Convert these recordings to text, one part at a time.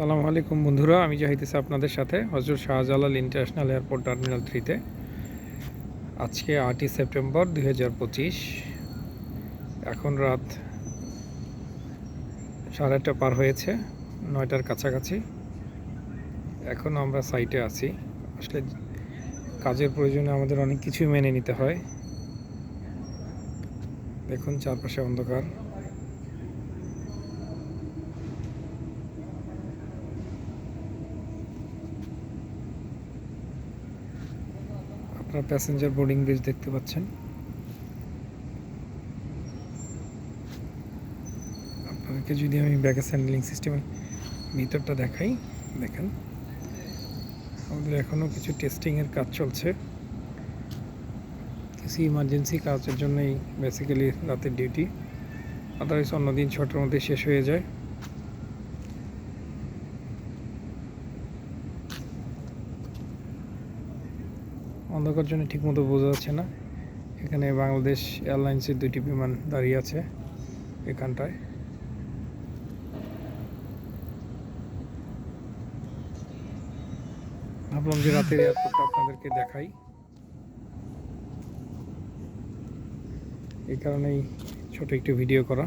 সালামু আলাইকুম বন্ধুরা, আমি যাইতেছি আপনাদের সাথে হজরত শাহজালাল ইন্টারন্যাশনাল এয়ারপোর্ট টার্মিনাল থ্রিতে। আজকে আটই সেপ্টেম্বর দু হাজার পঁচিশ, এখন রাত সাড়ে আটটা পার হয়েছে, নয়টার কাছাকাছি। এখন আমরা সাইটে আছি। আসলে কাজের প্রয়োজনে আমাদের অনেক কিছুই মেনে নিতে হয়। দেখুন চারপাশে অন্ধকার। আপনার প্যাসেঞ্জার বোর্ডিং ব্রিজ দেখতে পাচ্ছেন। আপনাদেরকে যদি আমি ব্যাগেজ হ্যান্ডলিং সিস্টেমের ভিতরটা দেখাই, দেখেন। আমাদের এখনও কিছু টেস্টিংয়ের কাজ চলছে। কিছু ইমার্জেন্সি কাজের জন্যই বেসিক্যালি রাতের ডিউটি আদারওয়াইজ অন্যদিন ছটার মধ্যে শেষ হয়ে যায়। অন্ধকার জন্য ঠিকমতো বোঝা যাচ্ছে না। এখানে বাংলাদেশ এয়ারলাইন্সের দুটি বিমান দাঁড়িয়ে আছে এখানটায়। ভাবলাম যে রাতের এয়ারপোর্টটা আপনাদেরকে দেখাই। এই কারণেই ছোট একটু ভিডিও করা।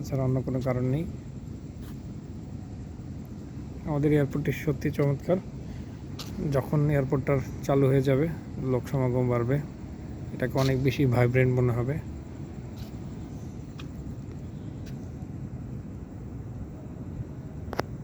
এছাড়া অন্য কোনো কারণ নেই। আমাদের এয়ারপোর্টটি সত্যি চমৎকার। যখন এয়ারপোর্টটার চালু হয়ে যাবে লোক সমাগম বাড়বে এটাকে অনেক বেশি ভাইব্রেন্ট মনে হবে।